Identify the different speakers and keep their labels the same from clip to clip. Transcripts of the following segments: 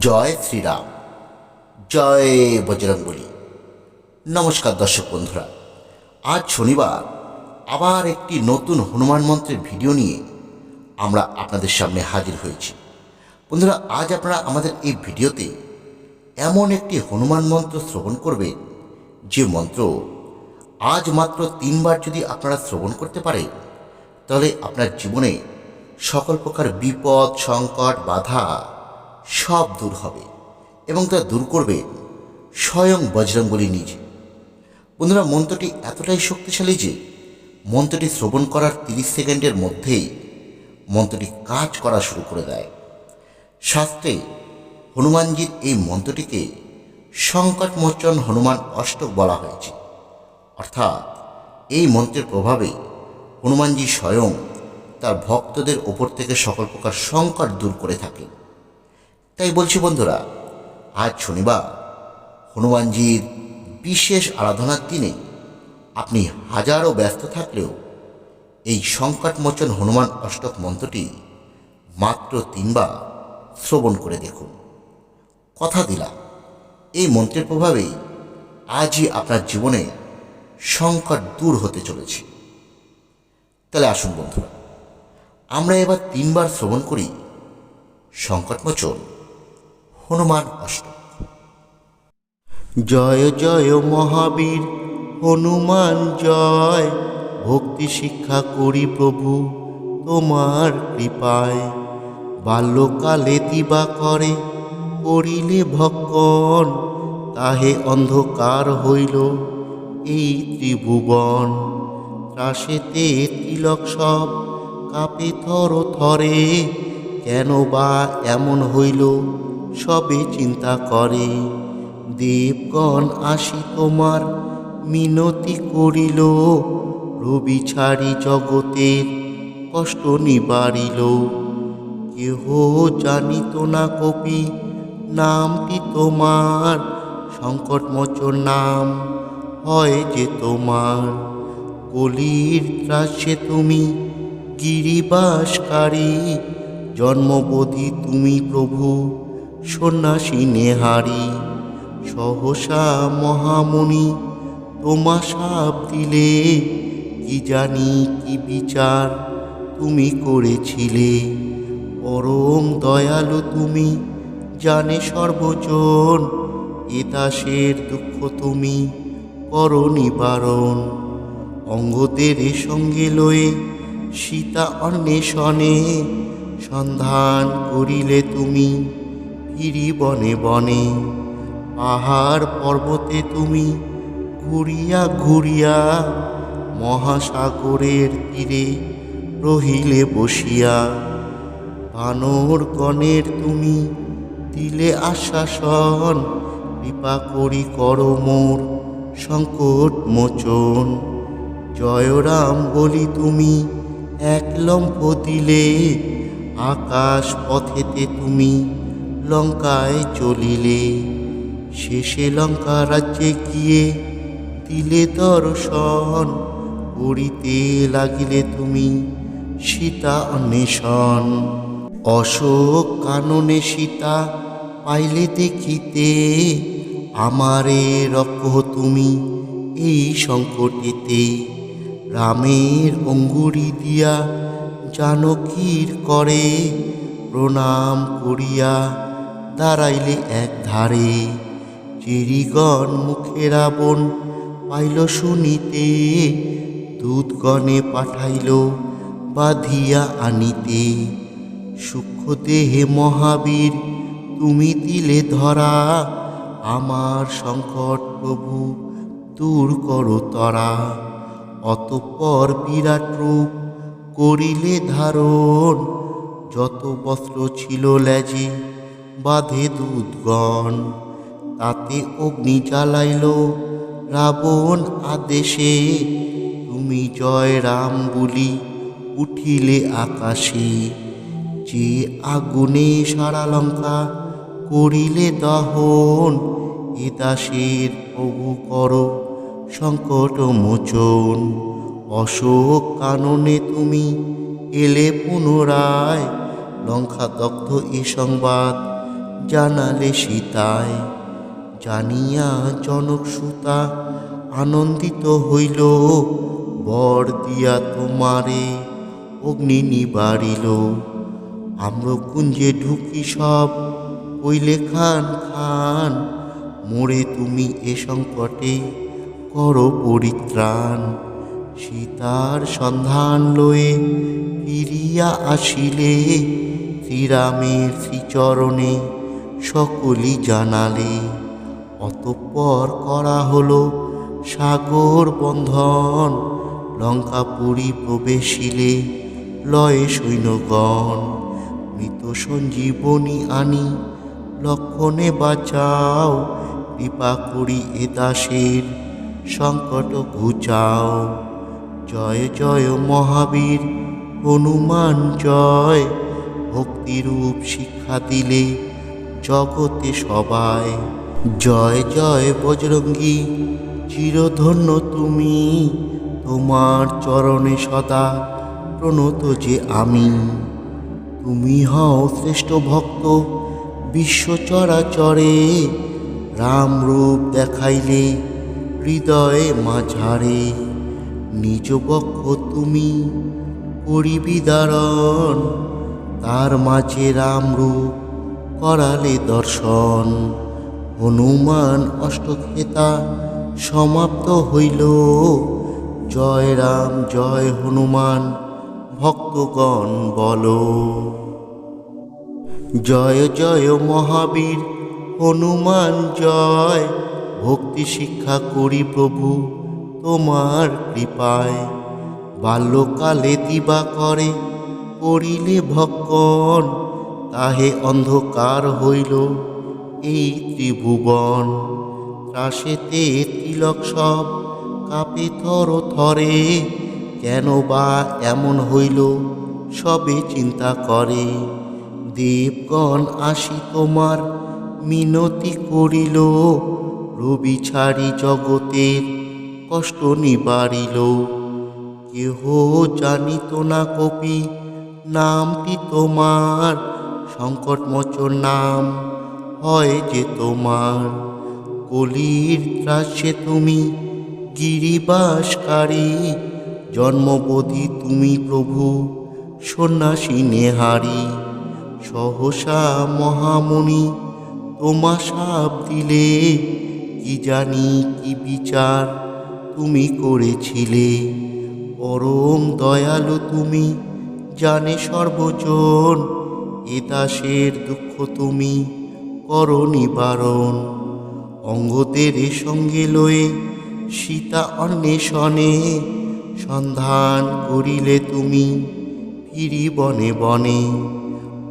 Speaker 1: জয় শ্রীরাম। জয় বজরঙ্গলী নমস্কার দর্শক বন্ধুরা, আজ শনিবার আবার একটি নতুন হনুমান মন্ত্রের ভিডিও নিয়ে আমরা আপনাদের সামনে হাজির হয়েছি। বন্ধুরা, আজ আপনারা আমাদের এই ভিডিওতে এমন একটি হনুমান মন্ত্র শ্রবণ করবেন, যে মন্ত্র আজ মাত্র তিনবার যদি আপনারা শ্রবণ করতে পারেন, তাহলে আপনার জীবনে সকল প্রকার বিপদ, সংকট, বাধা সব দূর হবে এবং তা দূর করবে স্বয়ং বজরঙ্গলী নিজে। বন্ধুরা, মন্ত্রটি এতটাই শক্তিশালী যে মন্ত্রটি শ্রবণ করার তিরিশ সেকেন্ডের মধ্যেই মন্ত্রটি কাজ করা শুরু করে দেয়। শাস্ত্রে হনুমানজির এই মন্ত্রটিকে সংকটমোচন হনুমান অষ্টক বলা হয়েছে। অর্থাৎ এই মন্ত্রের প্রভাবে হনুমানজি স্বয়ং তার ভক্তদের ওপর থেকে সকল প্রকার সংকট দূর করে থাকেন। তাই বলছি বন্ধুরা, আজ শনিবার, হনুমানজির বিশেষ আরাধনার দিনে আপনি হাজারো ব্যস্ত থাকলেও এই সংকটমোচন হনুমান অষ্টক মন্ত্রটি মাত্র তিনবার শ্রবণ করে দেখুন। কথা দিলাম, এই মন্ত্রের প্রভাবেই আজই আপনার জীবনে সংকট দূর হতে চলেছে। তাহলে আসুন বন্ধুরা, আমরা এবার তিনবার শ্রবণ করি সংকটমোচন হনুমান অষ্টক জয় জয় মহাবীর, হনুমান জয়। ভক্তি শিক্ষা করি প্রভু, তোমার কৃপায়। বাল্যকালে দিবা করে, করিলে ভক্ষণ। তাহে অন্ধকার হইল এই ত্রিভুবন। ত্রাসেতে তিলক সব, কাপে থর থরে। কেন বা এমন হইল সবে চিন্তা করে। দেবগণ আসি তোমার মিনতি করিল। রবি ছাড়ি জগতের কষ্ট নিবারিল। কেহ জানিত না কবি নামটি তোমার। সংকটমোচন নাম হয় যে তোমার। কলির ত্রাসে তুমি গিরিবাসকারী। জন্মবোধি তুমি প্রভু। সন্ন্যাসী নেহারি, সহসা মহামুনি তোমা সাপ দিলে কি জানি কি বিচার তুমি করেছিলে। পরম দয়ালু তুমি, জানে সর্বজন এ দাসের দুঃখ তুমি, কর নিবারণ। অঙ্গদের সঙ্গে লয়ে সীতা অন্বেষণে সন্ধান করিলে তুমি। ফিরি বনে বনে, পাহাড় পর্বতে তুমি ঘুরিয়া ঘুরিয়া মহাসাগরের তীরে রহিলে বসিয়া, বানর গণের তুমি দিলে আশ্বাসন কৃপা করি কর মোর সংকট মোচন। জয়রাম বলি তুমি এক লম্ফ দিলে আকাশ পথেতে তুমি লঙ্কায় চলিলে, শেষে লঙ্কা রাজ্যে গিয়ে দিলে দর্শন করিতে লাগিলে তুমি সীতা অন্বেষণ। অশোক কাননে সীতা পাইলে দেখিতে, আমারে রক্ষ তুমি এই সংকটেতে। রামের অঙ্গুরি দিয়া জানকীর করে প্রণাম করিয়া দাঁড়াইলে এক ধারে। চিরিগণ মুখে রাবণ পাইল শুনিতে, দূতগণে পাঠাইল বাঁধিয়া আনিতে। সূক্ষ্ম দেহে মহাবীর, তুমি দিলে ধরা, আমার সংকট প্রভু দূর করো তরা। অতঃপর বিরাট রূপ করিলে ধারণ, যত বস্ত্র ছিল লেজে বাঁধে দুধগণ তাতে অগ্নি জ্বালাইল রাবণ আদেশে, তুমি জয় রাম বলি উঠিলে আকাশে। যে আগুনে সারা লঙ্কা করিলে দহন, এ দাসের প্রভু কর সংকট মোচন। অশোক কাননে তুমি এলে পুনরায়, লঙ্কা দগ্ধ এ সংবাদ জানালে সীতায় জানিয়া জনক সুতা আনন্দিত হইল, বর দিয়া তোমারে অগ্নি নিবারিল আম্রকুঞ্জে ঢুকি সব কইলে, খান খান, মোরে তুমি এ সংকটে করো পরিত্রাণ। সীতার সন্ধান লয়ে ফিরিয়া আসিলে, শ্রীরামের শ্রীচরণে সকলই জানালে অতঃপর করা হলো সাগর বন্ধন। লঙ্কাপুরী প্রবেশিলে লয়ে সৈন্যগণ, মৃত সঞ্জীবনী আনি, লক্ষণে বাঁচাও, কৃপা করি এ দাসের সংকট ঘুচাও। জয় জয় মহাবীর, হনুমান জয়, ভক্তিরূপ শিক্ষা দিলে জগতে সবাই। জয় জয় বজরঙ্গী, চিরধন্য তুমি। তোমার চরণে সদা প্রণত যে আমি। তুমি হও শ্রেষ্ঠ ভক্ত, বিশ্ব চরাচরে। রাম রূপ দেখাইলে হৃদয়ে মাঝারে। নিজ বক্ষ তুমি করিবি দারণ, তার মাঝে রাম রূপ করালে দর্শন। হনুমান অষ্টক্ষেতা সমাপ্ত হইল। জয় রাম, জয় হনুমান, ভক্তগণ বলো। জয় জয় মহাবীর, হনুমান জয়। ভক্তি শিক্ষা করি প্রভু, তোমার কৃপায়। বাল্যকালে দিবা করে, করিলে ভক্ষণ তাহে অন্ধকার হইল এই ত্রিভুবন। ত্রাসেতে তিলক সব কাপে থর থরে, কেন বা এমন হইল সবে চিন্তা করে। দেবগণ আসি তোমার মিনতি করিল, রবি ছাড়ি জগতের কষ্ট নিবারিল। কেহ জানিত না কপি নামটি তোমার সংকটমোচন নাম হয় যে তোমার। কলির ত্রাসে তুমি গিরিবাসকারী, জন্মবোধি তুমি প্রভু, সন্ন্যাসী নেহারি। সহসা মহামণি, তোমা সাপ দিলে কি জানি কি বিচার তুমি করেছিলে। পরম দয়ালু তুমি জানে সর্বজন এ দাসের দুঃখ তুমি করো নিবারণ। অঙ্গদের সঙ্গে লয়ে সীতা অন্বেষণে সন্ধান করিলে তুমি ফিরি বনে বনে।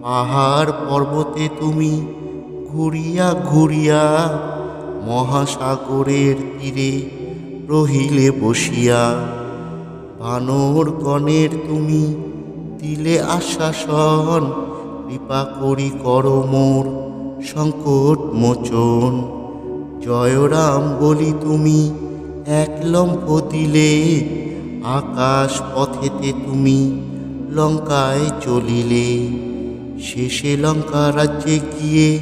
Speaker 1: পাহাড় পর্বতে তুমি ঘুরিয়া ঘুরিয়া মহাসাগরের তীরে রহিলে বসিয়া। বানর গণের তুমি দিলে আশ্বাসন কৃপা করি কর মোর সংকট মোচন। জয়রাম বলি তুমি, এক লম্ফ দিলে আকাশ পথেতে তুমি লঙ্কায় চলিলে। শেষে লঙ্কা রাজ্যে গিয়ে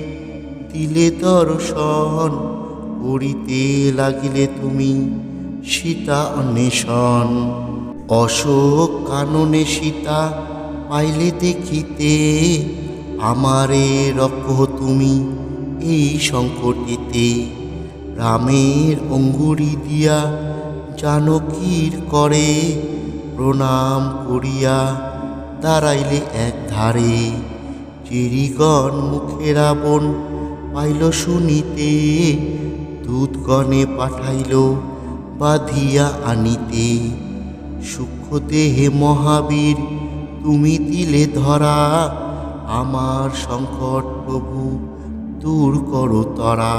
Speaker 1: দিলে দর্শন, করিতে লাগিলে তুমি সীতা অন্বেষণ। অশোক কাননে সীতা পাইলে দেখিতে আমারে রক্ষ তুমি এই সংকটেতে। রামের অঙ্গুরি দিয়া জানকীর করে প্রণাম করিয়া দাঁড়াইলে এক ধারে চিরিগণ মুখে রাবণ পাইল শুনিতে দুধগণে পাঠাইল বাঁধিয়া আনিতে। সূক্ষ্ম মহাবীর তুমি দিলে ধরা, আমার সংকট প্রভু দূর করো তরা।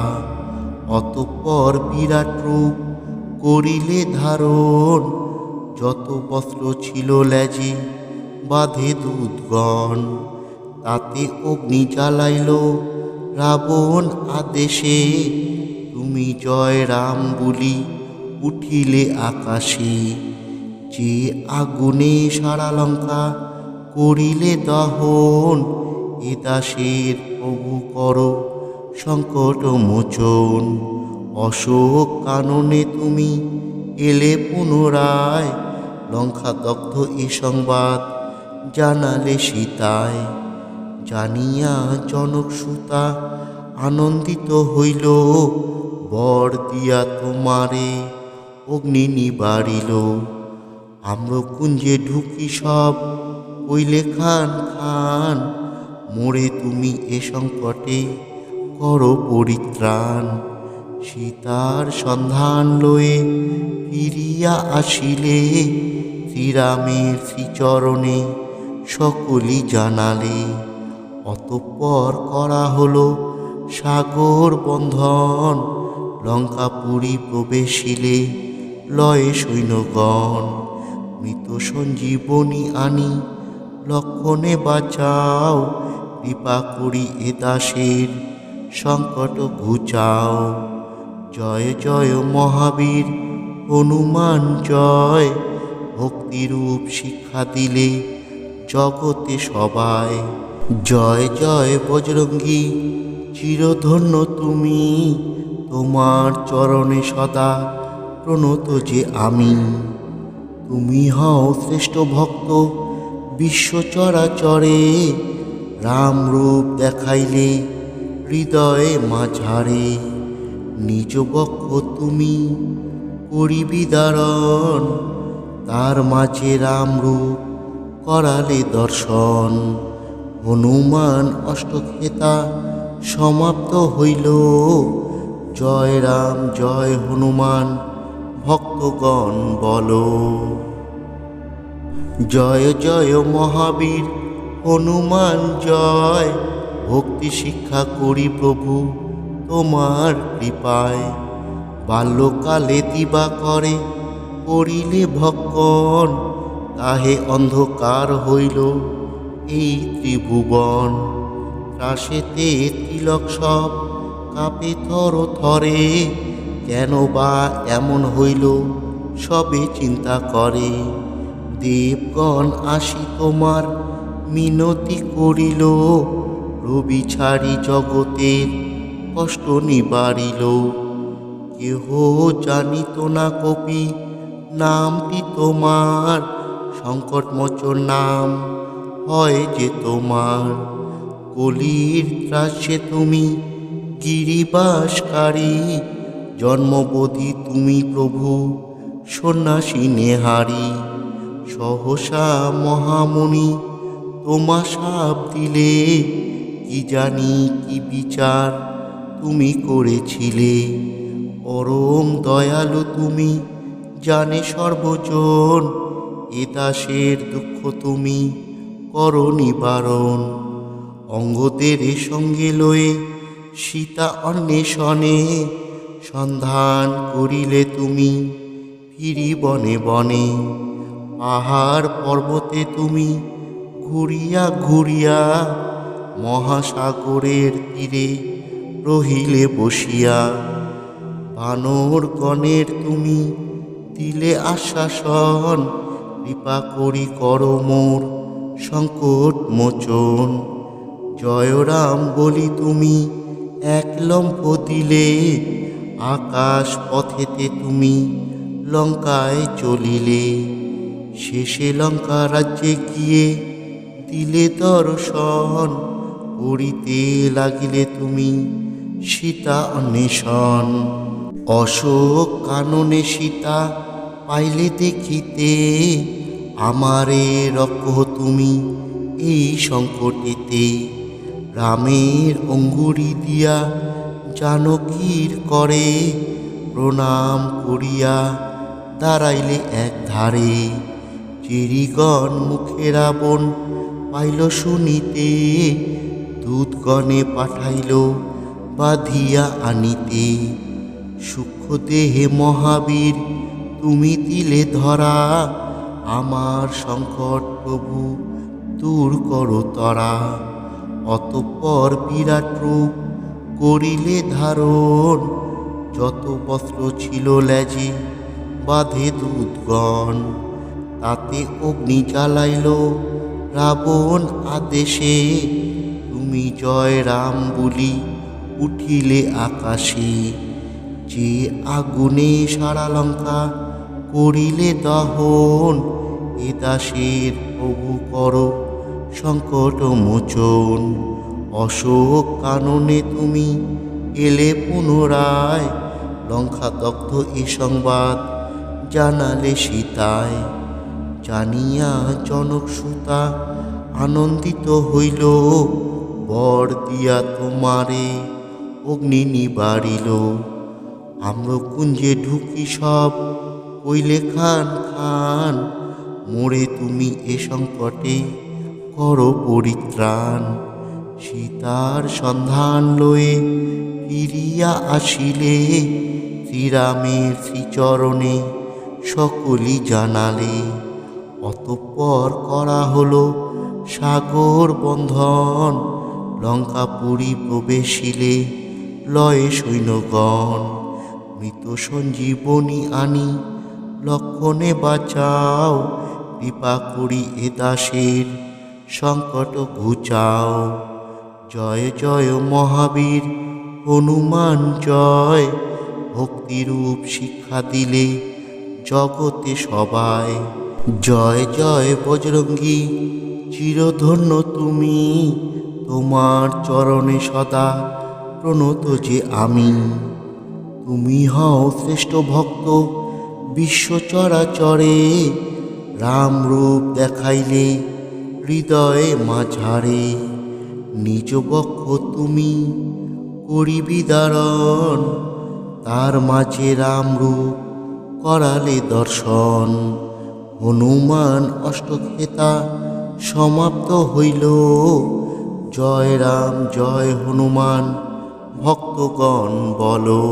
Speaker 1: অতঃপর বিরাট রূপ করিলে ধারণ, যত বস্ত্র ছিল লেজে বাঁধে দুধগণ তাতে অগ্নি জ্বালাইল রাবণ আদেশে। তুমি জয় রাম বলি উঠিলে আকাশে, যে আগুনে সারা লঙ্কা করিলে দহন, এ দাসের প্রভু কর। সংকট মোচন, অশোক কাননে তুমি এলে পুনরায়। লঙ্কা দগ্ধ এ সংবাদ জানালে সীতায়। জানিয়া জনক সুতা আনন্দিত হইল, বর দিয়া তোমারে অগ্নি নিবারিল আম্রকুঞ্জে ঢুকি সব কইলে খান খান, মোরে তুমি এ সংকটে করো পরিত্রাণ। সীতার সন্ধান লয়ে ফিরিয়া আসিলে, শ্রীরামের শ্রীচরণে সকলি জানালে। অতঃপর করা হলো সাগর বন্ধন, লঙ্কাপুরী প্রবেশিলে লয়ে সৈন্যগণ। মৃত সঞ্জীবনী আনি লক্ষণে বাঁচাও, কৃপা করি এ দাসের সংকট ঘুচাও। জয় জয় মহাবীর, হনুমান জয়। ভক্তিরূপ শিক্ষা দিলে জগতে সবাই। জয় জয় বজরঙ্গী, চিরধন্য তুমি, তোমার চরণে সদা প্রণত যে আমি। তুমি হও শ্রেষ্ঠ ভক্ত বিশ্ব চরাচরে রাম রূপ দেখাইলে হৃদয়ে মাঝারে। নিজ বক্ষ তুমি করিবি দারণ, তার মাঝে রাম রূপ করালে দর্শন। হনুমান অষ্টক্ষেতা সমাপ্ত হইল। জয় রাম, জয় হনুমান, ভক্তগণ বলো। জয় জয় মহাবীর, হনুমান জয়। ভক্তি শিক্ষা করি প্রভু, তোমার কৃপায়। বাল্যকালে দিবা করে, করিলে ভক্ষণ। তাহে অন্ধকার হইল এই ত্রিভুবন। ত্রাসেতে তিলক সব কাপে থর থরে কেন বা এমন হইল, সবে চিন্তা করে। দেবগণ আসি তোমার মিনতি করিল, রবি ছাড়ি জগতের কষ্ট নিবারিল। কেহ জানিত না কবি নামটি তোমার, সংকটমোচন নাম হয় যে তোমার। কলির ত্রাসে তুমি গিরিবাসকারী, জন্মবোধি তুমি প্রভু, সন্ন্যাসী নেহারি। সহসা মহামণি, তোমা সাপ দিলে কি জানি কি বিচার তুমি করেছিলে। পরম দয়ালু তুমি, জানে সর্বজন, এ দাসের দুঃখ তুমি, করো নিবারণ। অঙ্গদের সঙ্গে লয়ে সীতা অন্বেষণে সন্ধান করিলে তুমি ফিরি বনে বনে। পাহাড় পর্বতে তুমি ঘুরিয়া ঘুরিয়া মহাসাগরের তীরে রহিলে বসিয়া। বানর গণের তুমি দিলে আশ্বাসন কৃপা করি কর মোর সংকট মোচন। জয়রাম বলি তুমি এক লম্ফ দিলে, আকাশ পথেতে তুমি লঙ্কায় চলিলে। শেষে লঙ্কা রাজ্যে গিয়ে দিলে দর্শন করিতে লাগিলে তুমি সীতা অন্বেষণ। অশোক কাননে সীতা পাইলে দেখিতে, আমারে রক্ষ তুমি এই সংকটেতে। রামের অঙ্গুরি দিয়া জানকীর করে, প্রণাম করিয়া দাঁড়াইলে এক ধারে চিরিগণ মুখে রাবণ পাইল শুনিতে, দূতগণে পাঠাইল বাঁধিয়া আনিতে। সূক্ষ্ম দেহে মহাবীর, তুমি দিলে ধরা, আমার সংকট প্রভু দূর করো তরা। অতঃপর বিরাট রূপ করিলে ধারণ, যত বস্ত্র ছিল লেজে বাঁধে দুধগণ তাতে অগ্নি জ্বালাইল রাবণ আদেশে, তুমি জয় রাম বলি উঠিলে আকাশে, যে আগুনে সারা লঙ্কা করিলে দহন, এ দাসের প্রভু কর সংকট মোচন অশোক কাননে তুমি এলে পুনরায় লঙ্কা দগ্ধ এ সংবাদ জানালে সীতায়। জানিয়া জনক সুতা আনন্দিত হইল। বর দিয়া তোমারে অগ্নি নিবারিল আম্রকুঞ্জে ঢুকি সব, কইলে, খান খান, মোরে তুমি এ সংকটে করো পরিত্রাণ। সীতার সন্ধান লয়ে ফিরিয়া আসিলে, শ্রীরামের শ্রীচরণে সকলই জানালে। অতঃপর করা হলো সাগর বন্ধন, লঙ্কাপুরী প্রবেশিলে লয়ে সৈন্যগণ। মৃত সঞ্জীবনী আনি, লক্ষণে বাঁচাও, কৃপা করি এ দাসের সংকট ঘুচাও। জয় জয় মহাবীর, হনুমান জয়, ভক্তিরূপ শিক্ষা দিলে জগতে সবাই জয় জয় বজরঙ্গী, চিরধন্য তুমি তোমার চরণে সদা প্রণত যে আমি। তুমি হও শ্রেষ্ঠ ভক্ত, বিশ্ব চরাচরে রাম রূপ দেখাইলে হৃদয়ে মাঝারে। নিজ বক্ষ তুমি করিবি তার মাঝে রাম রূপ করালে দর্শন। হনুমান অষ্টক্ষেতা সমাপ্ত হইল। জয় রাম জয় হনুমান ভক্তগণ বলো।